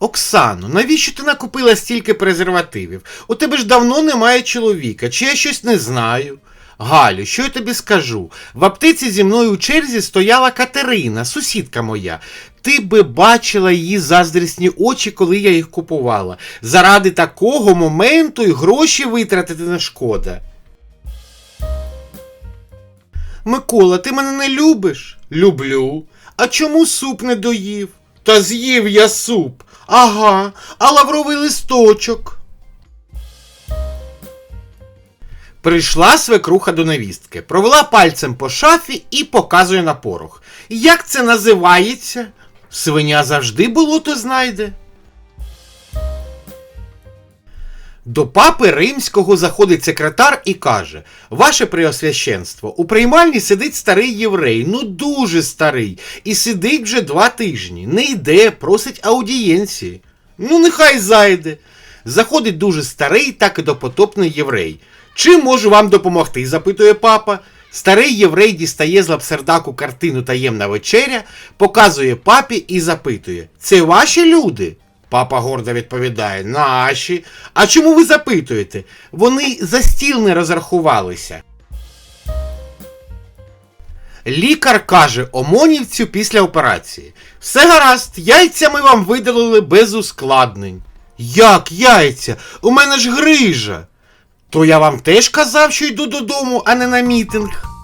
Оксано, навіщо ти накупила стільки презервативів? У тебе ж давно немає чоловіка, чи я щось не знаю. Галю, що я тобі скажу? В аптеці зі мною у черзі стояла Катерина, сусідка моя. Ти би бачила її заздрісні очі, коли я їх купувала. Заради такого моменту і гроші витратити не шкода. Микола, ти мене не любиш? Люблю. А чому суп не доїв? Та з'їв я суп. Ага, а лавровий листочок. Прийшла свекруха до невістки, провела пальцем по шафі і показує на порох. Як це називається? Свиня завжди болото знайде. До папи римського заходить секретар і каже: Ваше преосвященство, у приймальні сидить старий єврей, ну дуже старий, і сидить вже два тижні. Не йде, просить аудієнції. Ну, нехай зайде. Заходить дуже старий, так і допотопний єврей. Чим можу вам допомогти? запитує папа. Старий єврей дістає з лапсердаку картину Таємна вечеря, показує папі і запитує: Це ваші люди? Папа гордо відповідає: Наші. А чому ви запитуєте? Вони за стіл не розрахувалися. Лікар каже омонівцю після операції: Все гаразд, яйця ми вам видалили без ускладнень. Як яйця? У мене ж грижа. То я вам теж казав, що йду додому, а не на мітинг.